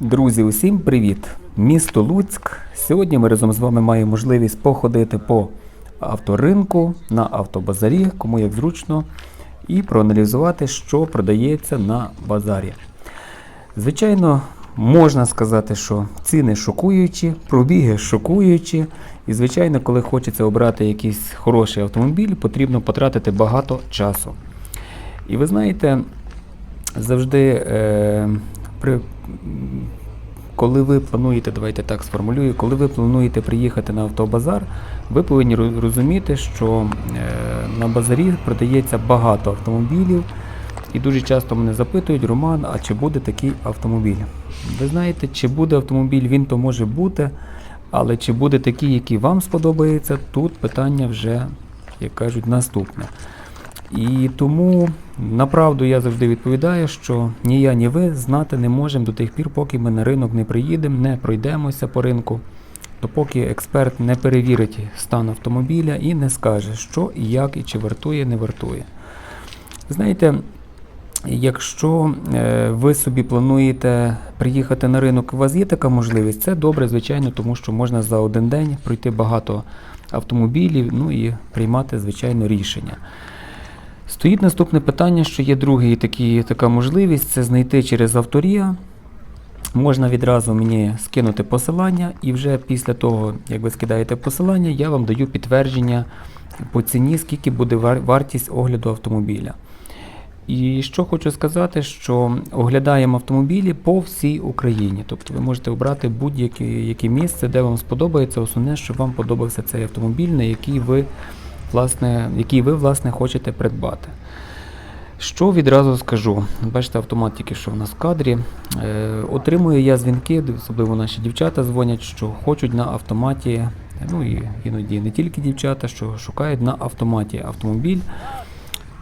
Друзі, усім привіт! Місто Луцьк. Сьогодні ми разом з вами маємо можливість походити по авторинку на автобазарі, кому як зручно, і проаналізувати, що продається на базарі. Звичайно, можна сказати, що ціни шокуючі, пробіги шокуючі. І, звичайно, коли хочеться обрати якийсь хороший автомобіль, потрібно потратити багато часу. І ви знаєте, завжди, е, при, коли ви плануєте, давайте так сформулюю, коли ви плануєте приїхати на автобазар, ви повинні розуміти, що е, на базарі продається багато автомобілів. І дуже часто мене запитують, Роман, а чи буде такий автомобіль? Ви знаєте, чи буде автомобіль, він то може бути, але чи буде такий, який вам сподобається, тут питання вже, як кажуть, наступне. І тому направду я завжди відповідаю, що ні я, ні ви знати не можемо до тих пір, поки ми на ринок не приїдемо, не пройдемося по ринку, допоки експерт не перевірить стан автомобіля і не скаже, що і як, і чи вартує, не вартує. Знаєте, якщо е, ви собі плануєте приїхати на ринок, у вас є така можливість, це добре, звичайно, тому що можна за один день пройти багато автомобілів, ну і приймати, звичайно, рішення. Стоїть наступне питання, що є другий такий, така можливість це знайти через авторія. Можна відразу мені скинути посилання, і вже після того, як ви скидаєте посилання, я вам даю підтвердження по ціні, скільки буде вартість огляду автомобіля. І що хочу сказати, що оглядаємо автомобілі по всій Україні. Тобто ви можете обрати будь-яке місце, де вам сподобається. Основне, щоб вам подобався цей автомобіль, на який ви, власне, який ви власне хочете придбати. Що відразу скажу? Бачите, автомат тільки що в нас в кадрі. Е, отримую я дзвінки, особливо наші дівчата дзвонять, що хочуть на автоматі, ну і іноді не тільки дівчата, що шукають на автоматі автомобіль.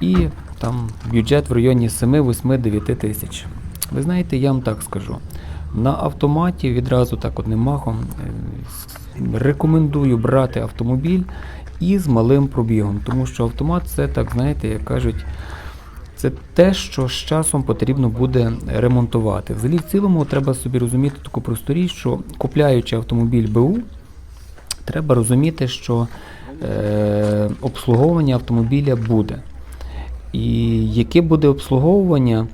І там бюджет в районі 7, 8, 9 тисяч. Ви знаєте, я вам так скажу. На автоматі відразу так одним махом е, рекомендую брати автомобіль із малим пробігом, тому що автомат це так, знаєте, як кажуть, це те, що з часом потрібно буде ремонтувати. Взагалі, в цілому треба собі розуміти таку просту річ, що купляючи автомобіль БУ, треба розуміти, що е, обслуговування автомобіля буде. І яке буде обслуговування,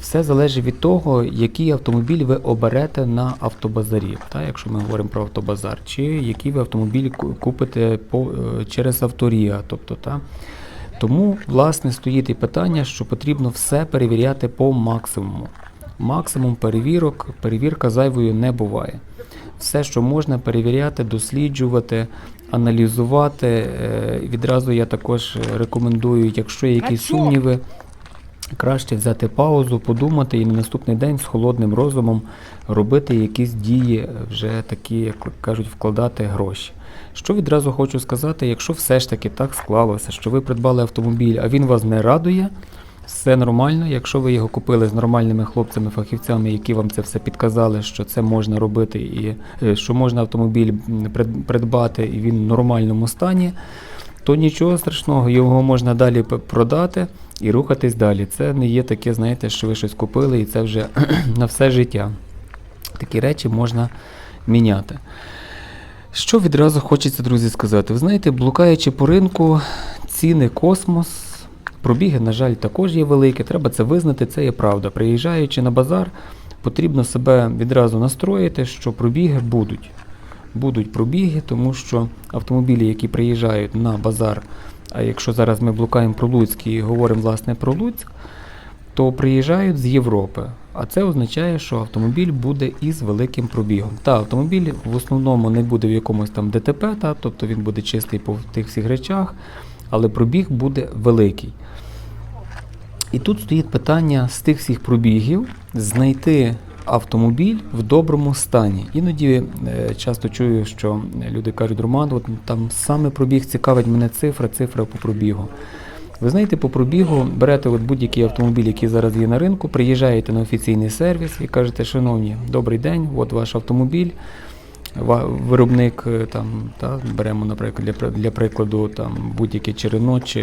все залежить від того, який автомобіль ви оберете на автобазарі, та, якщо ми говоримо про автобазар, чи який ви автомобіль купите по, е, через авторія. Тобто, та. Тому, власне, стоїть і питання, що потрібно все перевіряти по максимуму. Максимум перевірок, перевірка зайвою не буває. Все, що можна перевіряти, досліджувати, аналізувати. Е, Відразу я також рекомендую, якщо є якісь сумніви, краще взяти паузу, подумати і на наступний день з холодним розумом робити якісь дії, е, вже такі, як кажуть, вкладати гроші. Що відразу хочу сказати, якщо все ж таки так склалося, що ви придбали автомобіль, а він вас не радує, все нормально. Якщо ви його купили з нормальними хлопцями-фахівцями, які вам це все підказали, що це можна робити, і е, що можна автомобіль придбати і він в нормальному стані, то нічого страшного, його можна далі продати і рухатись далі. Це не є таке, знаєте, що ви щось купили і це вже на все життя. Такі речі можна міняти. Що відразу хочеться, друзі, сказати? Ви знаєте, блукаючи по ринку, ціни космос, пробіги, на жаль, також є великі. Треба це визнати, це є правда. Приїжджаючи на базар, потрібно себе відразу настроїти, що пробіги будуть. Будуть пробіги, тому що автомобілі, які приїжджають на базар, а якщо зараз ми блукаємо про Луцьк і говоримо власне про Луцьк, то приїжджають з Європи. А це означає, що автомобіль буде із великим пробігом. Та автомобіль в основному не буде в якомусь там ДТП, та, тобто він буде чистий по тих всіх речах, але пробіг буде великий. І тут стоїть питання з тих всіх пробігів знайти автомобіль в доброму стані. Іноді е, часто чую, що люди кажуть, Роман, от там саме пробіг цікавить мене цифра, цифра по пробігу. Ви знаєте, по пробігу берете от будь-який автомобіль, який зараз є на ринку, приїжджаєте на офіційний сервіс і кажете, шановні, добрий день, от ваш автомобіль. Виробник е, там, та, беремо, наприклад, для, для прикладу там, будь-яке Черено, чи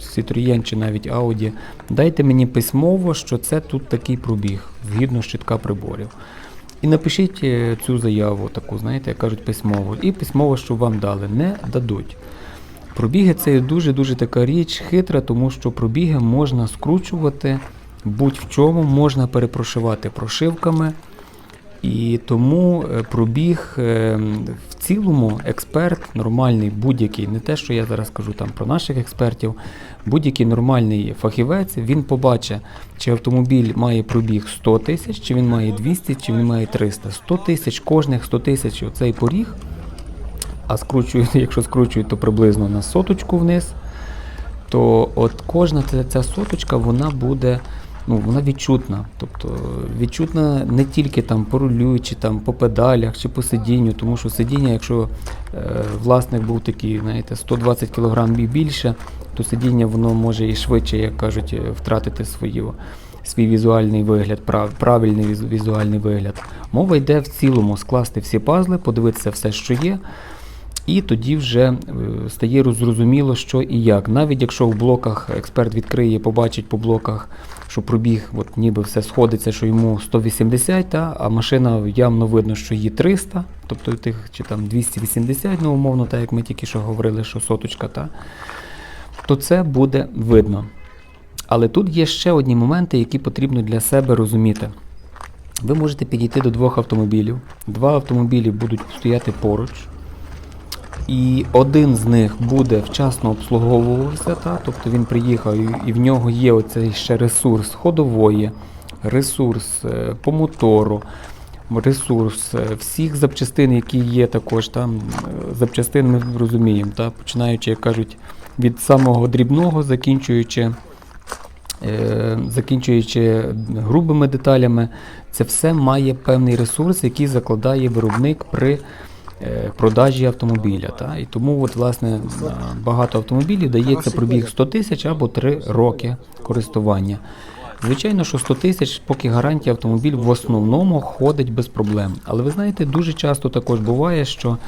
Citroën, чи навіть Audi. Дайте мені письмово, що це тут такий пробіг, згідно щитка приборів. І напишіть е, цю заяву, таку, знаєте, як кажуть, письмово. І письмово, що вам дали, не дадуть. Пробіги це дуже-дуже така річ хитра, тому що пробіги можна скручувати будь-в чому, можна перепрошивати прошивками. І тому е, пробіг е, в цілому експерт нормальний, будь-який, не те, що я зараз кажу там про наших експертів, будь-який нормальний фахівець, він побачить, чи автомобіль має пробіг 100 тисяч, чи він має 200, чи він має 300. 100 тисяч, кожних 100 тисяч оцей поріг, а скручують, якщо скручують, то приблизно на соточку вниз, то от кожна ця, соточка, вона буде ну, вона відчутна. Тобто відчутна не тільки там по рулю, чи там по педалях, чи по сидінню, тому що сидіння, якщо е, власник був такий, знаєте, 120 кг і більше, то сидіння воно може і швидше, як кажуть, е, втратити свою. Свій візуальний вигляд, прав, правильний візуальний вигляд. Мова йде в цілому скласти всі пазли, подивитися все, що є, і тоді вже е, стає зрозуміло, що і як. Навіть якщо в блоках експерт відкриє, побачить по блоках, що пробіг, от ніби все сходиться, що йому 180, та, а машина явно видно, що її 300, тобто тих чи там 280, ну умовно, так як ми тільки що говорили, що соточка, та, то це буде видно. Але тут є ще одні моменти, які потрібно для себе розуміти. Ви можете підійти до двох автомобілів. Два автомобілі будуть стояти поруч. І один з них буде вчасно обслуговуватися, та, тобто він приїхав і, в нього є оцей ще ресурс ходової, ресурс е, по мотору, ресурс е, всіх запчастин, які є також там. е, Запчастин ми розуміємо, та, починаючи, як кажуть, від самого дрібного, закінчуючи е, закінчуючи грубими деталями, це все має певний ресурс, який закладає виробник при е, продажі автомобіля. Та? І тому от, власне, багато автомобілів дається пробіг 100 тисяч або 3 роки користування. Звичайно, що 100 тисяч, поки гарантія автомобіль в основному ходить без проблем. Але ви знаєте, дуже часто також буває, що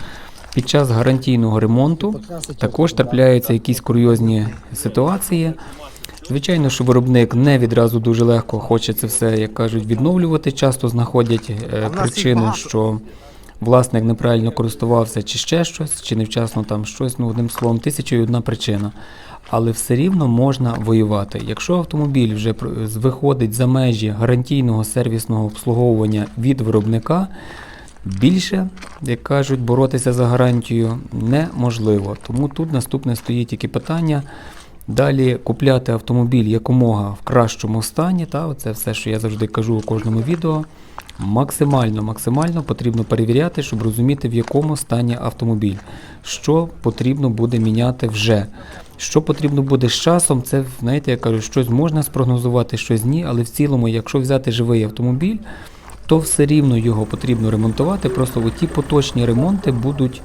під час гарантійного ремонту також трапляються якісь курйозні ситуації. Звичайно, що виробник не відразу дуже легко хоче це все, як кажуть, відновлювати. Часто знаходять е, причину, що власник неправильно користувався, чи ще щось, чи невчасно там щось. Ну, одним словом, тисяча і одна причина. Але все рівно можна воювати. Якщо автомобіль вже виходить за межі гарантійного сервісного обслуговування від виробника, більше, як кажуть, боротися за гарантію неможливо. Тому тут наступне стоїть тільки питання. Далі купляти автомобіль якомога в кращому стані, та оце все, що я завжди кажу у кожному відео. Максимально, максимально потрібно перевіряти, щоб розуміти, в якому стані автомобіль, що потрібно буде міняти вже. Що потрібно буде з часом, це, знаєте, я кажу, щось можна спрогнозувати, щось ні, але в цілому, якщо взяти живий автомобіль, то все рівно його потрібно ремонтувати. Просто ті поточні ремонти будуть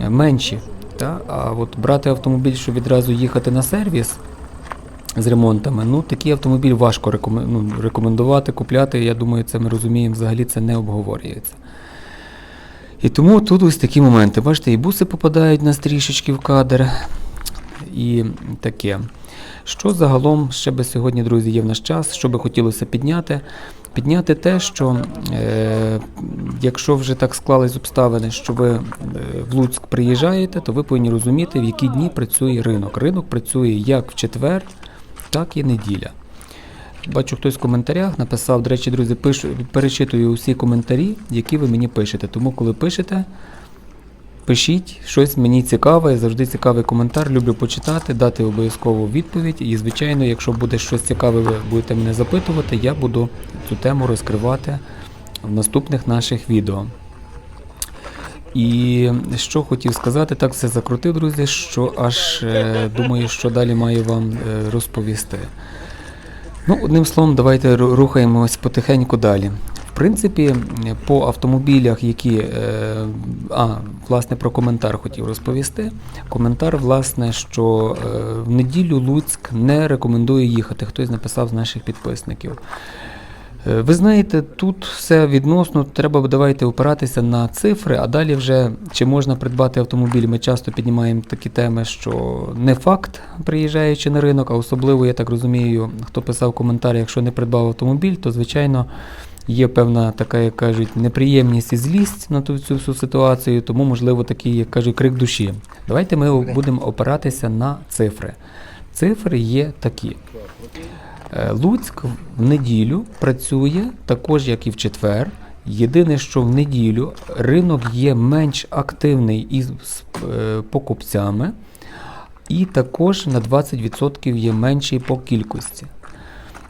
е, менші. Та? А от брати автомобіль, щоб відразу їхати на сервіс з ремонтами, ну такий автомобіль важко ну, рекомендувати, купляти. Я думаю, це ми розуміємо, взагалі це не обговорюється. І тому тут ось такі моменти. Бачите, і буси попадають нас трішечки в кадр. І таке. Що загалом ще би сьогодні, друзі, є в наш час, що би хотілося підняти? Підняти те, що е, якщо вже так склались обставини, що ви е, в Луцьк приїжджаєте, то ви повинні розуміти, в які дні працює ринок. Ринок працює як в четвер, так і неділя. Бачу, хтось в коментарях написав, до речі, друзі, пишу, перечитую усі коментарі, які ви мені пишете. Тому, коли пишете, пишіть щось мені цікаве, завжди цікавий коментар, люблю почитати, дати обов'язково відповідь. І, звичайно, якщо буде щось цікаве, ви будете мене запитувати, я буду цю тему розкривати в наступних наших відео. І що хотів сказати, так все закрутив, друзі, що аж е, думаю, що далі маю вам е, розповісти. Ну, одним словом, давайте рухаємось потихеньку далі. В принципі, по автомобілях, які. Е, а, власне, про коментар хотів розповісти. Коментар, власне, що в неділю Луцьк не рекомендує їхати. Хтось написав з наших підписників. Е, Ви знаєте, тут все відносно, треба давайте опиратися на цифри, а далі вже чи можна придбати автомобіль. Ми часто піднімаємо такі теми, що не факт, приїжджаючи на ринок, а особливо, я так розумію, хто писав коментар, якщо не придбав автомобіль, то звичайно є певна така, як кажуть, неприємність і злість на ту цю всю ситуацію, тому, можливо, такий, як кажуть, крик душі. Давайте ми будемо опиратися на цифри. Цифри є такі. Е, Луцьк в неділю працює також, як і в четвер. Єдине, що в неділю ринок є менш активний із е, покупцями, і також на 20% є менший по кількості.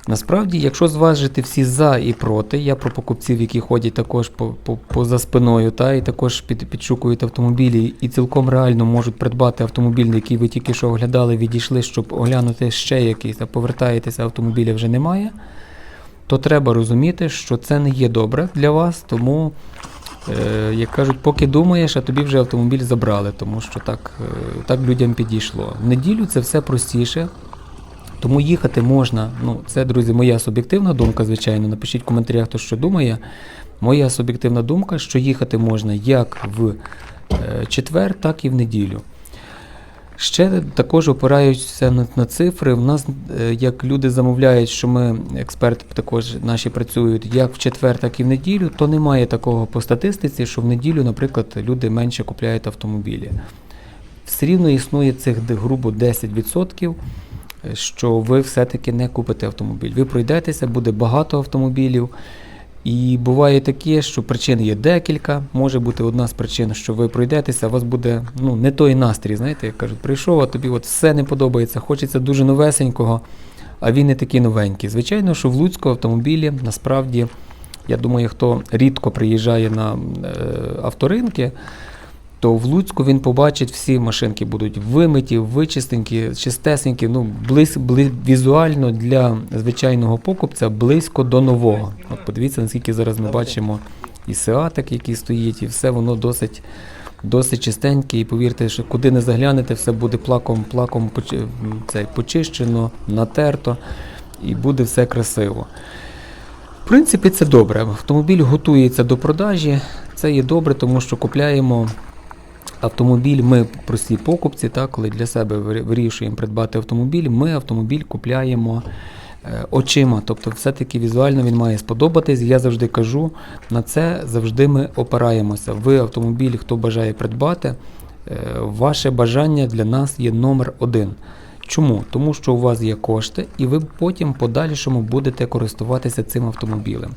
Насправді, якщо зважити всі за і проти, я про покупців, які ходять також по, по, поза спиною, та і також під, підшукують автомобілі і цілком реально можуть придбати автомобіль, який ви тільки що оглядали, відійшли, щоб оглянути ще якийсь, а повертаєтеся, автомобіля вже немає, то треба розуміти, що це не є добре для вас, тому, е, як кажуть, поки думаєш, а тобі вже автомобіль забрали, тому що так, е, так людям підійшло. В неділю це все простіше. Тому їхати можна. Ну, це, друзі, моя суб'єктивна думка, звичайно. Напишіть в коментарях, хто що думає. Моя суб'єктивна думка, що їхати можна як в е, четвер, так і в неділю. Ще також опираюся на, на цифри. В нас, е, як люди замовляють, що ми, експерти також наші працюють як в четвер, так і в неділю, то немає такого по статистиці, що в неділю, наприклад, люди менше купляють автомобілі. Все рівно існує цих грубо 10%, е, що ви все-таки не купите автомобіль. Ви пройдетеся, буде багато автомобілів. І буває таке, що причин є декілька. Може бути одна з причин, що ви пройдетеся, у вас буде ну, не той настрій, знаєте, як кажуть, прийшов, а тобі от все не подобається, хочеться дуже новесенького, а він не такий новенький. Звичайно, що в Луцьку автомобілі насправді, я думаю, хто рідко приїжджає на е, авторинки, то в Луцьку він побачить всі машинки будуть вимиті, вичистенькі, чистесенькі, ну, близь, бли, візуально для звичайного покупця близько до нового. От подивіться, наскільки зараз ми бачимо і сеатик, який стоїть, і все воно досить, досить чистеньке. І повірте, що куди не заглянете, все буде плаком, плаком цей, почищено, натерто, і буде все красиво. В принципі, це добре. Автомобіль готується до продажі. Це є добре, тому що купляємо автомобіль. Ми прості покупці, так, коли для себе вирішуємо придбати автомобіль, ми автомобіль купляємо е, очима. Тобто, все-таки візуально він має сподобатись. Я завжди кажу, на це завжди ми опираємося. Ви автомобіль, хто бажає придбати, е, ваше бажання для нас є номер один. Чому? Тому що у вас є кошти, і ви потім подальшому будете користуватися цим автомобілем.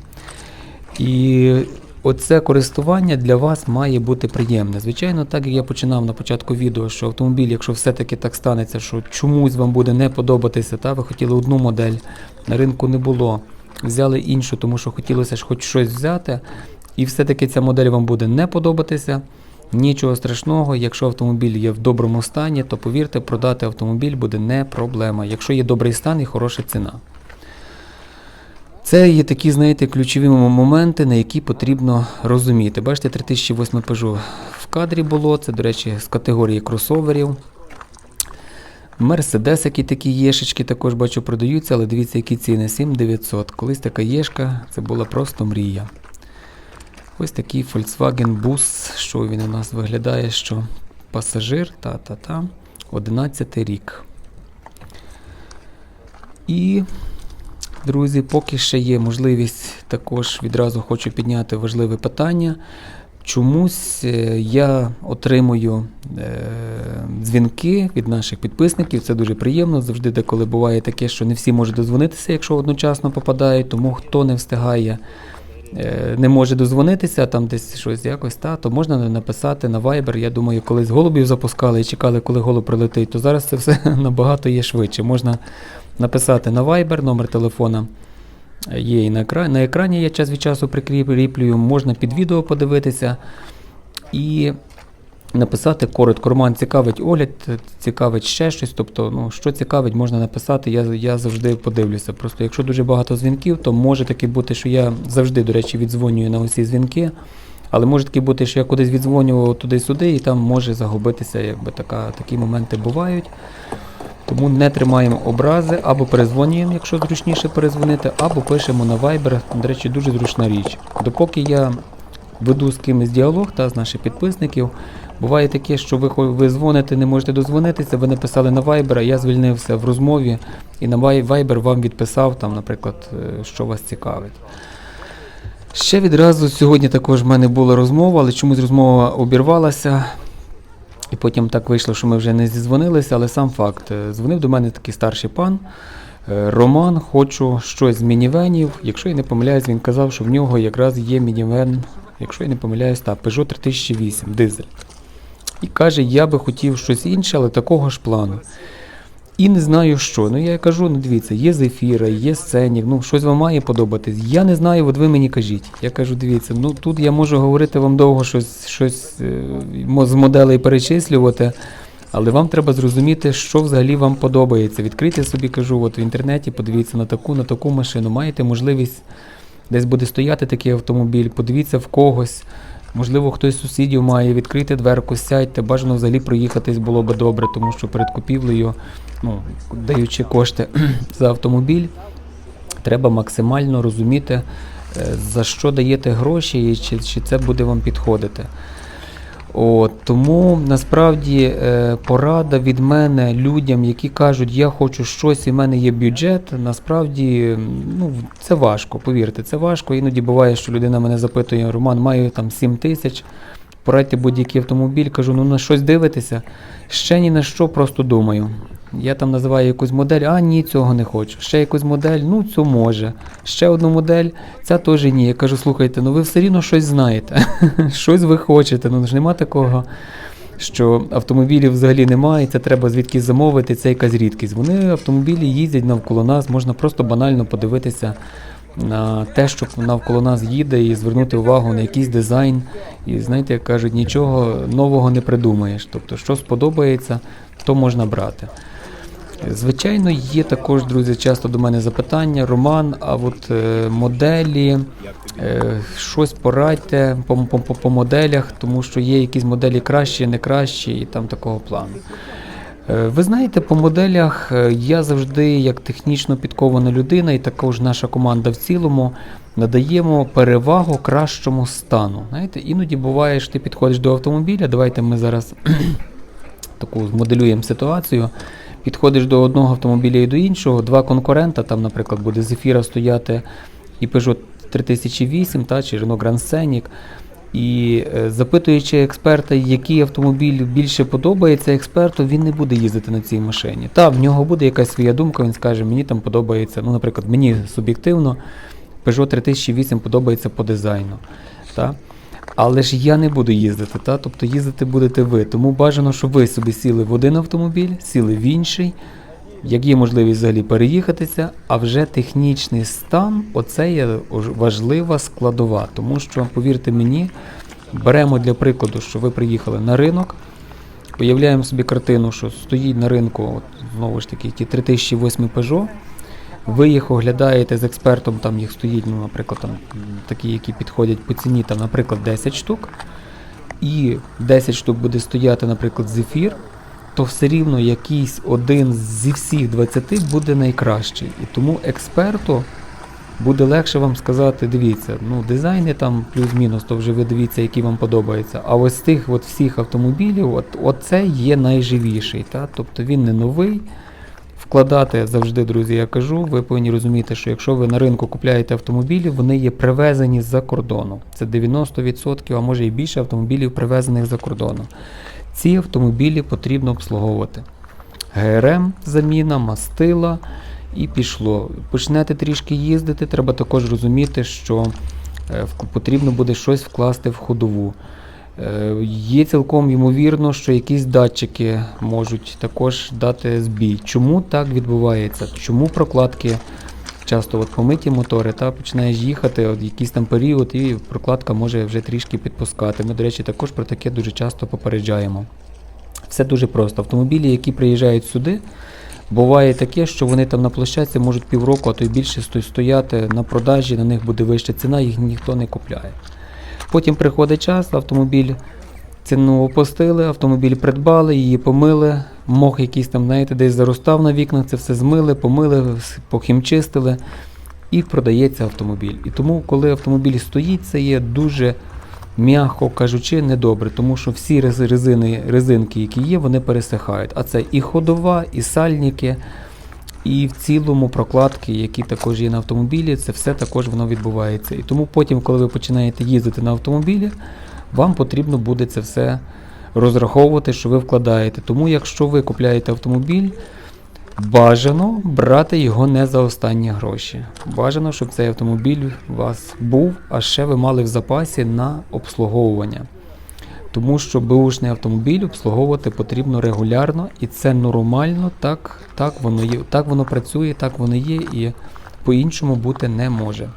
І оце користування для вас має бути приємне. Звичайно, так як я починав на початку відео, що автомобіль, якщо все-таки так станеться, що чомусь вам буде не подобатися, та ви хотіли одну модель, на ринку не було, взяли іншу, тому що хотілося ж хоч щось взяти, і все-таки ця модель вам буде не подобатися. Нічого страшного, якщо автомобіль є в доброму стані, то повірте, продати автомобіль буде не проблема, якщо є добрий стан і хороша ціна. Це є такі, знаєте, ключові моменти, на які потрібно розуміти. Бачите, 3008 Peugeot в кадрі було, це, до речі, з категорії кросоверів. Мерседес, які такі єшечки також бачу продаються, але дивіться, які ціни 7900. Колись така єшка, це була просто мрія. Ось такий Volkswagen Bus, що він у нас виглядає, що пасажир, та-та-та, 11 рік. І Друзі, поки ще є можливість, також відразу хочу підняти важливе питання. Чомусь е, я отримую е, дзвінки від наших підписників. Це дуже приємно. Завжди деколи буває таке, що не всі можуть дозвонитися, якщо одночасно попадають. Тому хто не встигає, е, не може дозвонитися, там десь щось якось, та, то можна написати на Viber. Я думаю, колись голубів запускали і чекали, коли голуб прилетить, то зараз це все набагато є швидше. Можна написати на Viber, номер телефона є і на екрані. На екрані я час від часу прикріплюю, можна під відео подивитися і написати коротко. Роман цікавить огляд, цікавить ще щось. Тобто, ну, що цікавить, можна написати, я, я завжди подивлюся. Просто якщо дуже багато дзвінків, то може таки бути, що я завжди, до речі, віддзвонюю на усі дзвінки. Але може таки бути, що я кудись віддзвонював туди-сюди, і там може загубитися, якби така, такі моменти бувають. Тому не тримаємо образи, або перезвонюємо, якщо зручніше перезвонити, або пишемо на Viber. До речі, дуже зручна річ. Допоки я веду з кимось діалог та з наших підписників, буває таке, що ви, ви дзвоните, не можете дозвонитися, ви написали на Viber, а я звільнився в розмові і на Viber вам відписав, там, наприклад, е, що вас цікавить. Ще відразу сьогодні також в мене була розмова, але чомусь розмова обірвалася. І потім так вийшло, що ми вже не зізвонилися, але сам факт. Е, Дзвонив до мене такий старший пан. е, Роман, хочу щось з мінівенів. Якщо я не помиляюсь, він казав, що в нього якраз є мінівен, якщо я не помиляюсь, так, Peugeot 3008, дизель. І каже, я би хотів щось інше, але такого ж плану. І не знаю що. Ну я кажу, ну дивіться, є зефіра, є сценік, ну щось вам має подобатись. Я не знаю, от ви мені кажіть. Я кажу, дивіться, ну тут я можу говорити вам довго щось, щось е, з моделей перечислювати, але вам треба зрозуміти, що взагалі вам подобається. Відкрийте собі, кажу, от в інтернеті, подивіться на таку, на таку машину. Маєте можливість десь буде стояти такий автомобіль, подивіться в когось. Можливо, хтось з сусідів має відкрити дверку, сядьте, бажано взагалі проїхатись було би добре, тому що перед купівлею, ну, даючи кошти за автомобіль, треба максимально розуміти, е, за що даєте гроші і чи, чи це буде вам підходити. От, тому насправді е, порада від мене людям, які кажуть, я хочу щось, і в мене є бюджет. Насправді ну, це важко, повірте, це важко. Іноді буває, що людина мене запитує, Роман, маю там 7 тисяч, порадьте будь-який автомобіль. Кажу, ну на щось дивитися. Ще ні на що, просто думаю. Я там називаю якусь модель, а ні, цього не хочу. Ще якусь модель, ну цю може. Ще одну модель, ця теж ні. Я кажу, слухайте, ну ви все рівно щось знаєте. щось ви хочете. Ну ж нема такого, що автомобілів взагалі немає, це треба звідки замовити, це якась рідкість. Вони автомобілі їздять навколо нас, можна просто банально подивитися на те, що навколо нас їде, і звернути увагу на якийсь дизайн. І знаєте, як кажуть, нічого нового не придумаєш. Тобто, що сподобається, то можна брати. Звичайно, є також, друзі, часто до мене запитання, Роман, а от е, моделі, е, щось порадьте по, по, по, моделях, тому що є якісь моделі кращі, не кращі, і там такого плану. Е, Ви знаєте, по моделях я завжди, як технічно підкована людина, і також наша команда в цілому, надаємо перевагу кращому стану. Знаєте, іноді буває, що ти підходиш до автомобіля. Давайте ми зараз таку змоделюємо ситуацію. Підходиш до одного автомобіля і до іншого, два конкурента, там, наприклад, буде Zephyra стояти і Peugeot 3008 та, чи Renault Grand Scenic. І е, запитуючи експерта, який автомобіль більше подобається експерту, він не буде їздити на цій машині. Та, в нього буде якась своя думка, він скаже, мені там подобається, ну, наприклад, мені суб'єктивно Peugeot 3008 подобається по дизайну. Та? Але ж я не буду їздити, та? тобто їздити будете ви. Тому бажано, щоб ви собі сіли в один автомобіль, сіли в інший, як є можливість взагалі переїхатися, а вже технічний стан оце є важлива складова. Тому що, повірте мені, беремо для прикладу, що ви приїхали на ринок, уявляємо собі картину, що стоїть на ринку, от, знову ж таки, ті 3008 Peugeot, ви їх оглядаєте з експертом, там їх стоїть, ну, наприклад, там, такі, які підходять по ціні, там, наприклад, 10 штук, і 10 штук буде стояти, наприклад, зефір, то все рівно якийсь один зі всіх 20 буде найкращий. І тому експерту буде легше вам сказати, дивіться, ну дизайни там плюс-мінус, то вже ви дивіться, які вам подобаються. А ось з тих от всіх автомобілів, от, оце є найживіший. Та? Тобто він не новий. Вкладати завжди, друзі, я кажу, ви повинні розуміти, що якщо ви на ринку купляєте автомобілі, вони є привезені з-за кордону. Це 90%, а може і більше автомобілів привезених за кордону. Ці автомобілі потрібно обслуговувати. ГРМ, заміна, мастила і пішло. Почнете трішки їздити, треба також розуміти, що е, потрібно буде щось вкласти в ходову. Е, Є цілком ймовірно, що якісь датчики можуть також дати збій. Чому так відбувається? Чому прокладки часто от помиті мотори, та починаєш їхати от якийсь там період, і прокладка може вже трішки підпускати. Ми, до речі, також про таке дуже часто попереджаємо. Все дуже просто. Автомобілі, які приїжджають сюди, буває таке, що вони там на площадці можуть півроку, а то й більше стояти на продажі, на них буде вища ціна, їх ніхто не купляє. Потім приходить час, автомобіль ціну опустили, автомобіль придбали, її помили, мох якийсь там, знаєте, десь заростав на вікнах, це все змили, помили, похімчистили і продається автомобіль. І тому, коли автомобіль стоїть, це є дуже, м'яко кажучи, недобре, тому що всі резини, резинки, які є, вони пересихають. А це і ходова, і сальники. І в цілому прокладки, які також є на автомобілі, це все також воно відбувається. І тому потім, коли ви починаєте їздити на автомобілі, вам потрібно буде це все розраховувати, що ви вкладаєте. Тому, якщо ви купляєте автомобіль, бажано брати його не за останні гроші. Бажано, щоб цей автомобіль у вас був, а ще ви мали в запасі на обслуговування. Тому що беушний автомобіль обслуговувати потрібно регулярно, і це нормально, так, так, воно є, так воно працює, так воно є, і по-іншому бути не може.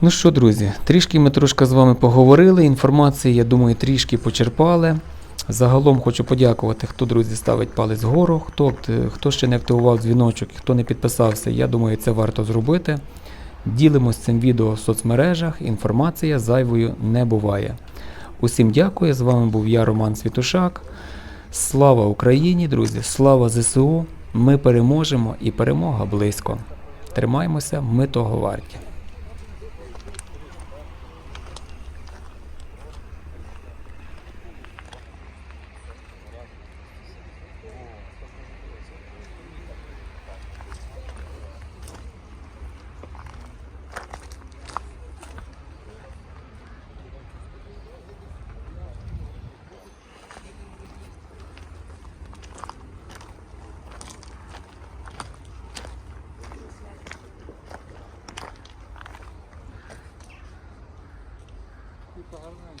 Ну що, друзі, трішки ми трошки з вами поговорили. Інформації, я думаю, трішки почерпали. Загалом хочу подякувати, хто, друзі, ставить палець вгору, хто, хто ще не активував дзвіночок, хто не підписався, я думаю, це варто зробити. Ділимось цим відео в соцмережах, інформація зайвою не буває. Усім дякую. З вами був я, Роман Світушак. Слава Україні, друзі! Слава ЗСУ! Ми переможемо і перемога близько. Тримаємося, ми того варті. pagar